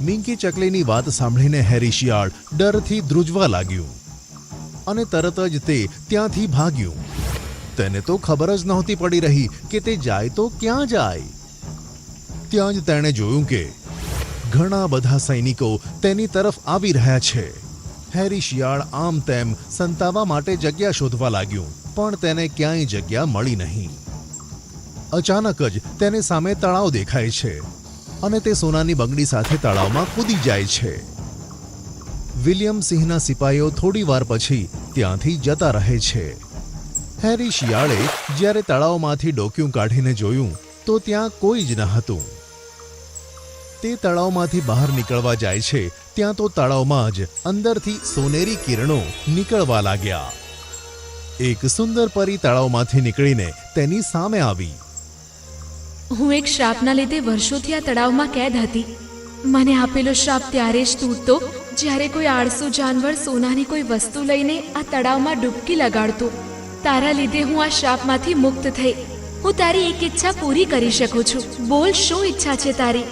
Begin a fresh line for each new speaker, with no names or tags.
મિંકી ચકલીની વાત સાંભળીને હેરી ડરથી ધ્રુજવા લાગ્યું અને તરત જ તે ત્યાંથી ભાગ્યું. તેને તો ખબર જ નહોતી પડી રહી કે તે જાય તો ક્યાં જાય. ત્યાં જ તેણે જોયું કે ઘણા બધા સૈનિકો તેની તરફ આવી રહ્યા છે. હેરી શિયાળ આમ તેમ સંતાવા માટે જગ્યા શોધવા લાગ્યું, પણ તેને ક્યાંય જગ્યા મળી નહીં. અચાનક જ તેને સામે તળાવ દેખાય છે. અને તે સોનાની બંગડી સાથે તળાવમાં કૂદી જાય છે. વિલિયમ સિંહના સિપાહીઓ થોડી વાર પછી ત્યાંથી જતા રહે છે. હેરી શિયાળે જ્યારે તળાવમાંથી ડોક્યું કાઢીને જોયું, તો ત્યાં કોઈ જ ન હતું. તે તળાવમાંથી બહાર નીકળવા જાય છે, ત્યાં તો તળાવમાં જ અંદરથી સોનેરી કિરણો નીકળવા લાગ્યા. એક સુંદર પરી તળાવમાંથી નીકળીને તેની સામે આવી.
હું એક શ્રાપના લીધે વર્ષોથી આ તળાવમાં કેદ હતી. મને આપેલો શ્રાપ ત્યારે જ તૂટતો, જ્યારે કોઈ આળસુ જાનવર સોનાની કોઈ વસ્તુ લઈને આ તળાવમાં ડૂબકી લગાડતું. તારા લીધે હું આ શ્રાપમાંથી મુક્ત થઈ. હું તારી એક ઈચ્છા પૂરી કરી શકું છું. બોલ, શું ઈચ્છા છે તારી?